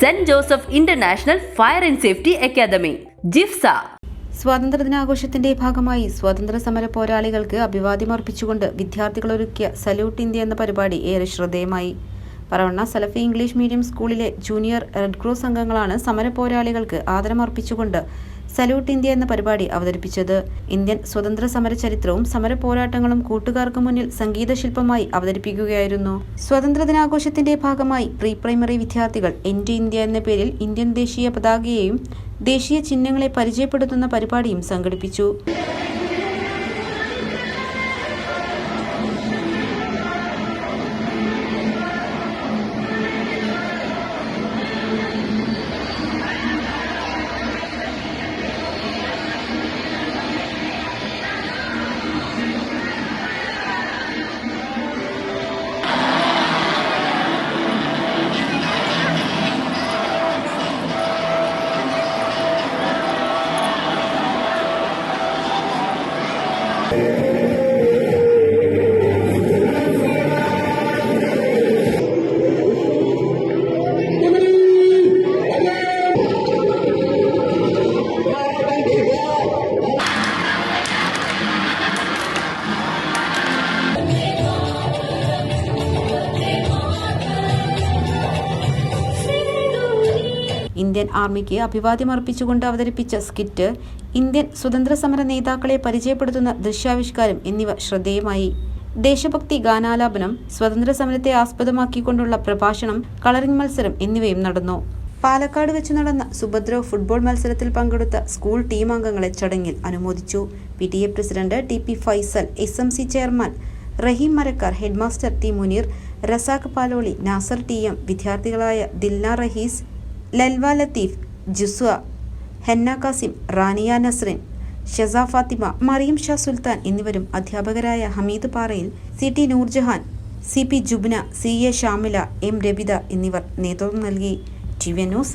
Saint Joseph International Fire and Safety Academy JIFSA. സ്വാതന്ത്ര്യദിനാഘോഷത്തിന്റെ ഭാഗമായി സ്വാതന്ത്ര്യ സമര പോരാളികൾക്ക് അഭിവാദ്യം അർപ്പിച്ചുകൊണ്ട് വിദ്യാർത്ഥികൾ ഒരുക്കിയ സല്യൂട്ട് ഇന്ത്യ എന്ന പരിപാടി ഏറെ ശ്രദ്ധേയമായി. പറവണ്ണ സലഫി ഇംഗ്ലീഷ് മീഡിയം സ്കൂളിലെ ജൂനിയർ റെഡ് ക്രോസ് അംഗങ്ങളാണ് സമര പോരാളികൾക്ക് ആദരമർപ്പിച്ചുകൊണ്ട് സല്യൂട്ട് ഇന്ത്യ എന്ന പരിപാടി അവതരിപ്പിച്ചത്. ഇന്ത്യൻ സ്വതന്ത്ര സമര ചരിത്രവും സമര പോരാട്ടങ്ങളും കൂട്ടുകാർക്ക് മുന്നിൽ സംഗീത ശില്പമായി അവതരിപ്പിക്കുകയായിരുന്നു. സ്വതന്ത്ര ദിനാഘോഷത്തിന്റെ ഭാഗമായി പ്രീ പ്രൈമറി വിദ്യാർത്ഥികൾ എന്റെ ഇന്ത്യ എന്ന പേരിൽ ഇന്ത്യൻ ദേശീയ പതാകയെയും ദേശീയ ചിഹ്നങ്ങളെ പരിചയപ്പെടുത്തുന്ന പരിപാടിയും സംഘടിപ്പിച്ചു. Yeah. ഇന്ത്യൻ ആർമിക്ക് അഭിവാദ്യം അർപ്പിച്ചുകൊണ്ട് അവതരിപ്പിച്ച സ്കിറ്റ് ഇന്ത്യൻ സ്വതന്ത്ര സമര നേതാക്കളെ പരിചയപ്പെടുത്തുന്ന ദൃശ്യാവിഷ്കാരം എന്നിവ ശ്രദ്ധേയമായി. ദേശഭക്തി ഗാനാലാപനം സ്വതന്ത്ര സമരത്തെ ആസ്പദമാക്കിക്കൊണ്ടുള്ള പ്രഭാഷണം കളറിംഗ് മത്സരം എന്നിവയും നടന്നു. പാലക്കാട് വെച്ച് നടന്ന സുഭദ്രോ ഫുട്ബോൾ മത്സരത്തിൽ പങ്കെടുത്ത സ്കൂൾ ടീം അംഗങ്ങളെ ചടങ്ങിൽ അനുമോദിച്ചു. P T A president T P Faisal S M C chairman Rahim Marakkar headmaster T Munir Razak Paloli Nasar T M വിദ്യാർത്ഥികളായ Dilna Rahees Lalva Latheef Juswa Henna Kasim Rania Nasrin ഷെസ Fathima Mariyam Sha സുൽത്താൻ എന്നിവരും അധ്യാപകരായ Hameed Parayil C T Noorjahan C P Jubna C A Shamila M Rabitha എന്നിവർ നേതൃത്വം നൽകി. T V news